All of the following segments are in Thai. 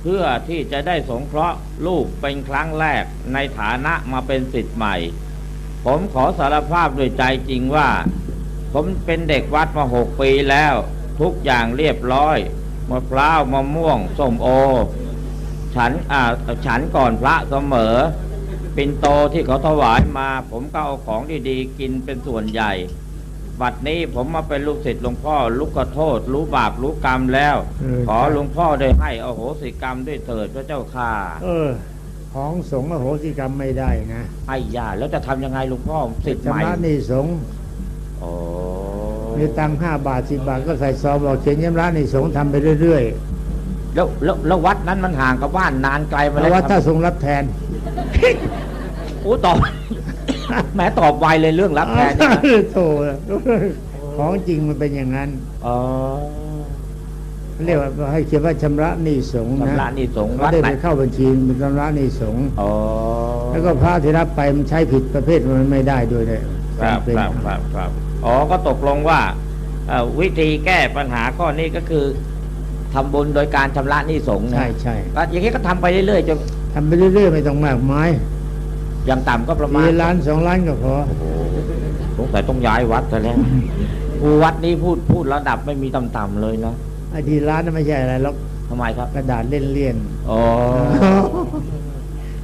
เพื่อที่จะได้สงเคราะห์ลูกเป็นครั้งแรกในฐานะมาเป็นสิทธิ์ใหม่ ผมขอสารภาพด้วยใจจริงว่า ผมเป็นเด็กวัดมาหกปีแล้ว ทุกอย่างเรียบร้อยมะพร้าวมะม่วงส้มโอ ฉันอ่าฉันก่อนพระเสมอปินโตที่เขาถวายมา ผมก็เอาของดีๆ กินเป็นส่วนใหญ่ บัดนี้ผมมาเป็นลูกศิษย์หลวงพ่อลูกขอโทษ รู้บาปรู้กรรมแล้ว เออ ขอหลวงพ่อได้ให้อโหสิกรรมด้วยเถิดพระเจ้าค่ะเออ ของสงฆ์อโหสิกรรมไม่ได้นะไอ้ยาแล้วจะทำยังไงหลวงพ่อสิทธิ์ใหม่ชำระหนี่สงฆ์โอ้มีตังค์ห้าบาทสิบบาทก็ใส่ซองบอกเขียนชำระหนี่สงฆ์ทำไปเรื่อยแล้วแล้วแล้ววัดนั้นมันห่างกับบ้านนานไกลๆมาเพแล้วราะว่าคถ้ารับทรงรับแทนโอ้ตอบ แหมตอบไวเลยเรื่องรับแทนเนี่ยนะโถของจริงมันเป็นอย่างนั้น อ๋อเรียกว่าให้เขียนว่าชำระหนี้สงฆ์นะชำระหนี้สงฆ์เขาวัดได้ไหนไปเข้าบัญชีเป็นชำระหนี้สงฆ์อ๋อ แล้วก็พระที่รับไปมันใช้ผิดประเภทมันไม่ได้ด้วยเลยครับเป็นครับครับครับอ๋อก็ตกลงว่าเอ่อวิธีแก้ปัญหาข้อนี้ก็คือทำบุญโดยการชำระหนี้สงฆ์นะใช่ใช่ก็อย่างนี้ก็ทำไปเรื่อยๆจน ทำไปเรื่อยๆไม่ต้องมากมาย อย่างต่ำก็ประมาปีณล้านสองล้านก็พอโอ้โหสงสัยต้องย้ายวัดซะแล้วกูวัดนี้พูดพูดระดับไม่มีต่ำๆเลยนะไอ้ที่ร้านนั้นไม่ใช่อะไรหรอกทำไมครับกระดาษเลี่ยนอ๋อ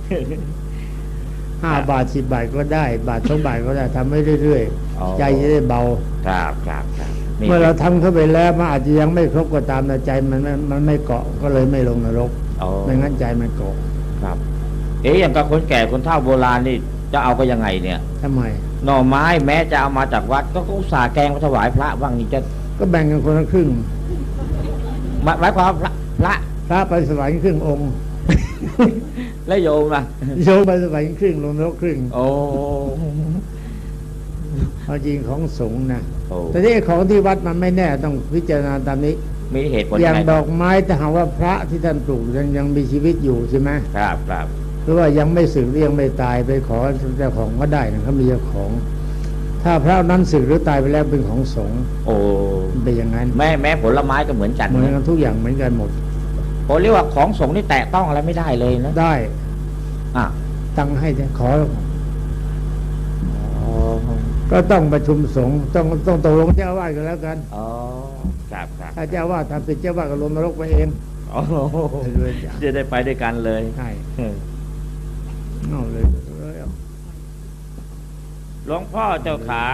ๆห้าบาทสิบบาทก็ได้ บาทสองบาทก็ได้ทำไปเรื่อยอ๋อๆใจจะได้เบา ครับครับครับนี่เมื่อเราทำเข้าไปแล้วมันอาจจะยังไม่ครบก็ตามแต่ใจมันไม่มันไม่เกาะก็เลยไม่ลงนรกอ๋อไม่งั้นใจมันเกาะครับ เอ๊ะอย่างกับคนแก่คนเฒ่าโบราณนี่จะเอาก็ยังไงเนี่ยทำไม หน่อไม้แม้จะเอามาจากวัด ก็อุตส่าห์แกงมาถวายพระบ้างนี่จะก็แบ่งกันคนละครึ่งหมายหมายความว่าพระพระพระไปสวรรค์ครึ่งองค์ และโยมล่ะโยมไปสวรรค์ครึ่งลงนรกครึ่งโอ้เอาจริงของสงฆ์นะโอ้แต่ที่ของที่วัดมันไม่แน่ต้องพิจารณาตามนี้ มีเหตุผลอย่างไดอกไม้ถ้าหากว่าพระที่ท่านปลูกยังยังมีชีวิตอยู่ใช่ไหมครับครับ หรือว่ายังไม่สึกหรือยังไม่ตายไปขอเจ้าของก็ได้นะเขามีเจ้าของ ถ้าพระนั้นสึกหรือตายไปแล้วเป็นของสงฆ์โอ้มันเป็นอย่างนั้น แม่แม้ผลไม้ก็เหมือนกันเหมือนนะกันทุกอย่างเหมือนกันหมดโอ้เรียกว่าของสงฆ์นี่แตะต้องอะไรไม่ได้เลยนะได้ อะตั้งให้ขออ๋อก็ต้องประชุมสงฆ์ต้องต้องตกลงเจ้าอาวาสกันแล้วกันอ๋อครับครับถ้าเจ้าอาวาสทำผิดเจ้าอาวาสก็ลงนรกไปเองโอ้โหจะได้ไปด้วยกันเลยใช่ เอาเลยเลยหลวงพ่อเจ้าขา